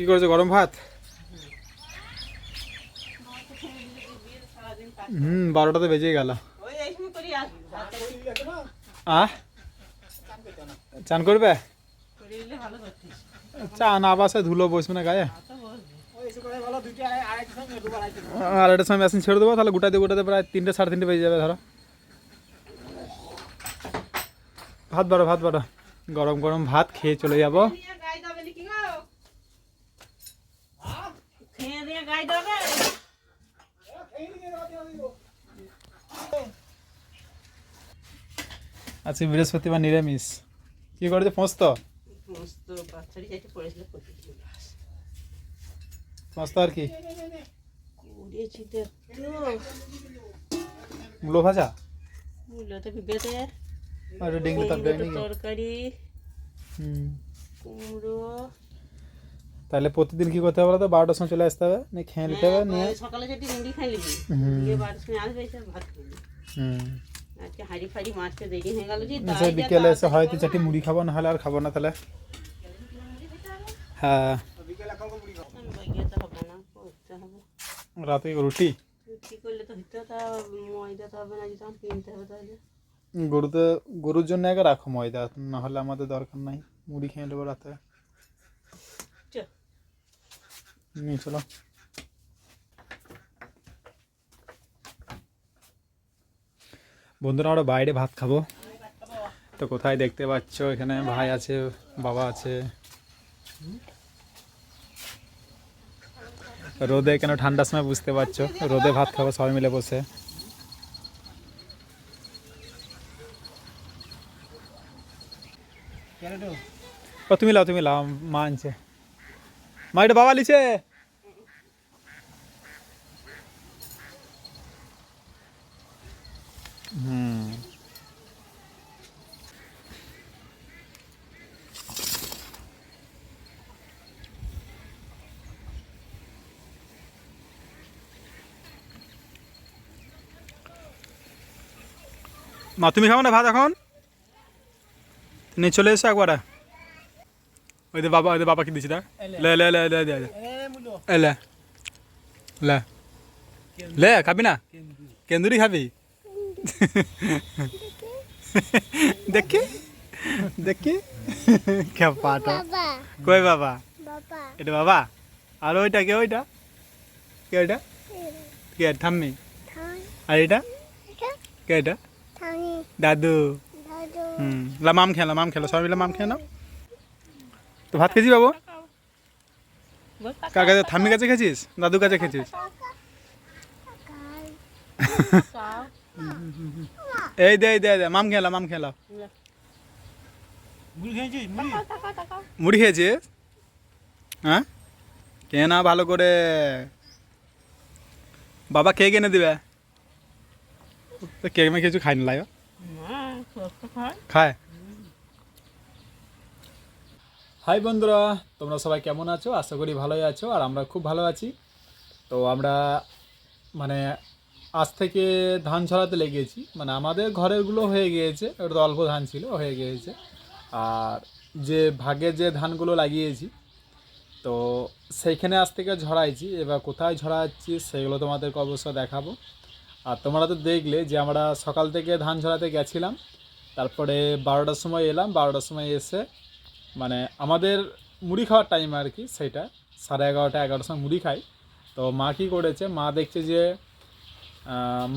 কি করেছ, গরম ভাত? হুম, বারোটাতে বেজে গেল। আহ? চান করবে? করে দিলে ভালো করতিস চা না বাসে ধুলো বসবে না গায়ে? একটা সময় মেশিন ছেড়ে দেবো, তাহলে গোটাতে গোটাতে প্রায় তিনটে, সাড়ে তিনটে বেজে যাবে, ধরো। ভাত বারো ভাত বারো গরম গরম ভাত খেয়ে চলে যাব নিয়ে গাই দেবে নাকি গো খেয়ে দিয়ে গাই বৃহস্পতিবার নিরামিষ। কি করেছে? পোস্ত? পোস্ত আর কি? করেছি তো মূলো ভাজা? মূলত আর ডেঙ্গি তরকারি নাকি? তরকারি হুম। কুমড়ো তাহলে প্রতিদিন কি করতে হবে তো বারোটার সময় চলে আসতে হবে নিয়ে খেয়ে নিতে হবে নিয়ে হ্যাঁ, সকালে যদি মুড়ি খাই নিবি। দিয়ে বারোটার সময় আসবে এসে ভাত খাবি। হুম। আজকে হাড়ি ফাড়ি মাছতে দেরি হয়ে গেল যে তাই বিকেলে এসে হয়তো চারটি মুড়ি খাব না হলে আর খাব না তাহলে। হ্যাঁ। রাতে রুটি? গরুতে গরুর জন্য আগে রাখো ময়দা না হলে আমাদের দরকার নাই। মুড়ি খেয়ে নেব রাতে। নিয়ে চলো বন্ধুরা আমরা বাইরে ভাত খাব। তো কোথায় দেখতে পাচ্ছ? এখানে ভাই আছে, বাবা আছে। রোদে কেন ঠান্ডার সময় বুঝতে পারছ? রোদে ভাত খাব, সবাই মিলে বসে। তুমি লাও তুমি লাও, মা আনছে। মা এটা বাবা লিছে। হুম। মা, তুমি খাও না ভাত এখন? নিয়ে চলে এসো একবার। ওই দে বাবা ওই দে বাবা কি দিছি দেখ লে লে লে লে দে দে এ লে। লে। লে খাবি না? কেন্দুরি। খাবি? দেখি। দেখি। খেপাটা বাবা। কই বাবা? বাবা। এটা বাবা? আর ওইটা কে ওইটা? কে ওইটা? কে ঠাম্মি? আর এটা? এটা? কে এটা? দাদু। দাদু। হুম। লা মাম খেলা মাম খেলো। সবাই মিলে মাম খেয়ে নাও। তো ভাত খেয়েছি বাবু? বল কার কাছে ঠাম্মি কাছে খেয়েছিস? দাদু কাছে খেয়েছিস? এই দে এই দে দে মাম খেলা মাম খেলা মুড়ি খেয়েছিস? হ্যাঁ? কে না ভালো করে। বাবা কে এনে দিবে। তো কেক মেয়ে কিছু খাই না লাগে খায়? হাই বন্ধুরা। তোমরা সবাই কেমন আছো? আশা করি ভালোই আছো, আর আমরা খুব ভালো আছি। তো আমরা মানে আজ থেকে ধান ছড়াতে লেগেছি। মানে আমাদের ঘরেরগুলো হয়ে গিয়েছে ওটা অল্প ধান ছিল, হয়ে গিয়েছে। আর যে ভাগে যে ধানগুলো লাগিয়েছি, তো সেইখানে আজ থেকে ঝরাইছি। এবার কোথায় ঝরাচ্ছি, সেগুলো তোমাদেরকে অবশ্য দেখাবো। আর তোমরা তো দেখলে যে আমরা সকাল থেকে ধান ঝরাতে গেছিলাম। তারপরে বারোটার সময় এলাম, বারোটার সময় এসে মানে আমাদের মুড়ি খাওয়ার টাইম আর কি সেটা সাড়ে এগারোটা, এগারোটার সময় মুড়ি খাই। তো মা কী করেছে, মা দেখছে যে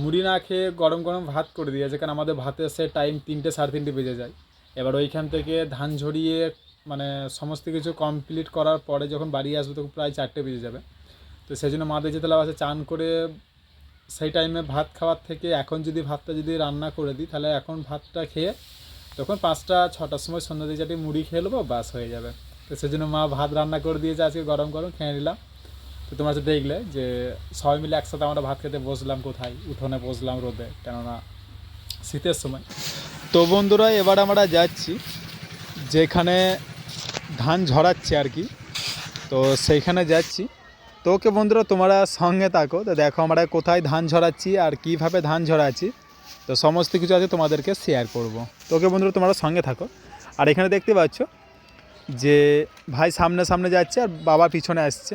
মুড়ি না খেয়ে গরম গরম ভাত করে দিয়েছে, কারণ আমাদের ভাতের সে টাইম তিনটে সাড়ে তিনটে বেজে যায়। এবার ওইখান থেকে ধান ঝরিয়ে মানে সমস্ত কিছু কমপ্লিট করার পরে যখন বাড়ি আসবে, তখন প্রায় চারটে বেজে যাবে। তো সেই জন্য মা দেখছে, তাহলে বাসে চান করে সেই টাইমে ভাত খাওয়ার থেকে এখন যদি ভাতটা যদি রান্না করে দিই, তাহলে এখন ভাতটা খেয়ে তখন পাঁচটা, ছটার সময় সন্ধ্যা দিয়ে চারটে মুড়ি খেয়ে নেব বাস হয়ে যাবে। তো সেই জন্য মা ভাত রান্না করে দিয়েছে আজকে, গরম গরম, খেয়ে নিলাম। তো তোমরা তো দেখলে যে সবাই মিলে একসাথে আমরা ভাত খেতে বসলাম কোথায়? উঠোনে বসলাম রোদে, কেননা শীতের সময়। তো বন্ধুরা, এবার আমরা যাচ্ছি যেখানে ধান ঝরাচ্ছে আর কি। তো সেইখানে যাচ্ছি। তো ওকে বন্ধুরা, তোমরা সঙ্গে থাকো। তো দেখো আমরা কোথায় ধান ঝরাচ্ছি আর কীভাবে ধান ঝরাচ্ছি। তো সমস্ত কিছু আছে তোমাদেরকে শেয়ার করব। তোকে বন্ধুরা, তোমরা সঙ্গে থাকো। আর এখানে দেখতে পাচ্ছ যে ভাই সামনে সামনে যাচ্ছে আর বাবা পিছনে আসছে।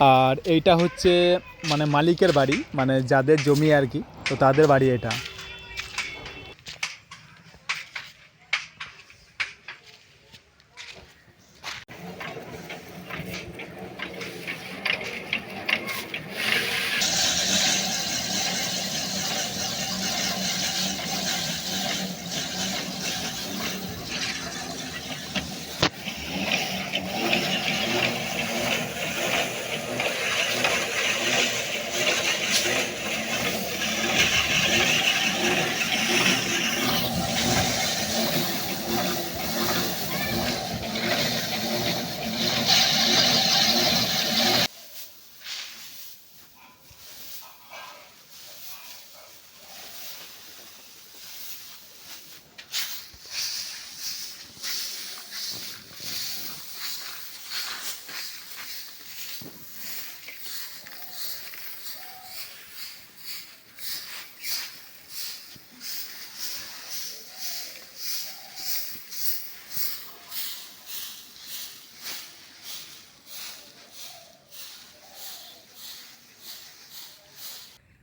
আর এইটা হচ্ছে মানে মালিকের বাড়ি মানে যাদের জমি আর কি, তো তাদের বাড়ি এটা।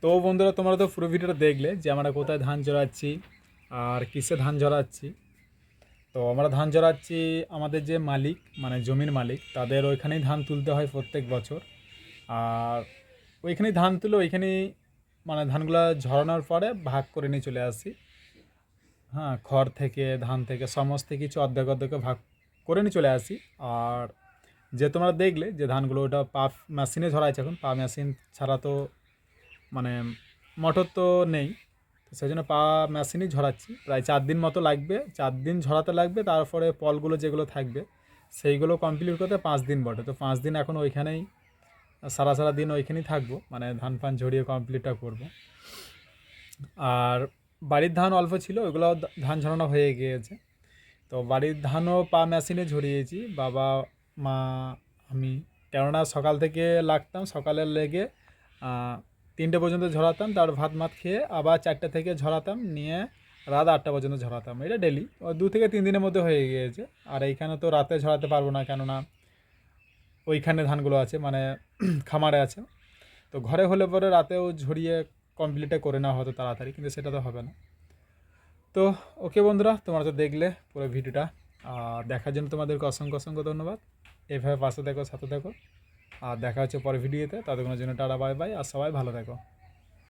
তো বন্ধুরা, তোমরা তো পুরো ভিডিওটা দেখলে যে আমরা কোথায় ধান জড়াচ্ছি আর কিসে ধান জড়াচ্ছি তো আমরা ধান জড়াচ্ছি আমাদের যে মালিক মানে জমির মালিক, তাদের ওইখানেই ধান তুলতে হয় প্রত্যেক বছর। আর ওইখানেই ধান তুলে ওইখানেই মানে ধানগুলো ঝরানোর পরে ভাগ করে নিয়ে চলে আসি। হ্যাঁ খড় থেকে, ধান থেকে, সমস্ত কিছু অর্ধেক অর্ধেকে ভাগ করে নিয়ে চলে আসি। আর যে তোমরা দেখলে যে ধানগুলো ওটা পা মেশিনে ঝরাইছে এখন, পা মেশিন ছাড়া তো মানে মোটর তো নেই সেই জন্য পা মেশিনই ঝরাচ্ছি। প্রায় চার দিন মতো লাগবে, চার দিন ঝরাতে লাগবে, তারপরে পলগুলো যেগুলো থাকবে, সেইগুলো কমপ্লিট করতে পাঁচ দিন বটে। তো পাঁচ দিন এখন ওইখানেই, সারা সারা দিন ওইখানেই থাকব মানে ধান ফান ঝরিয়ে কমপ্লিটটা করব। আর বাড়ির ধান অল্প ছিল, ওইগুলো ধান ঝরানো হয়ে গিয়েছে। তো বাড়ির ধানও পা মেশিনে ঝরিয়েছি, বাবা, মা, আমি। কেননা সকাল থেকে লাগতাম, সকালে লেগে তিনটে পর্যন্ত ঝরাতাম, তার ভাত মাত খেয়ে আবার চারটে থেকে ঝরাতাম, নিয়ে রাত আটটা পর্যন্ত ঝরাতাম। এটা ডেলি দু থেকে তিন দিনের মধ্যে হয়ে গিয়েছে। আর এইখানে তো রাতে ঝরাতে পারব না, কেননা ওইখানে ধানগুলো আছে মানে খামারে আছে। তো ঘরে হলে পরে রাতেও ঝরিয়ে কমপ্লিটে করে নেওয়া হতো তাড়াতাড়ি, কিন্তু সেটা তো হবে না। তো ওকে বন্ধুরা, তোমরা তো দেখলে পুরো ভিডিওটা। দেখার জন্য তোমাদেরকে অসংখ্য অসংখ্য ধন্যবাদ। এভাবে পাশে দেখো সাথে দেখো আর দেখা হচ্ছে পরে ভিডিওতে। ততক্ষণের জন্য টাটা বাই বাই আর সবাই ভালো থেকো।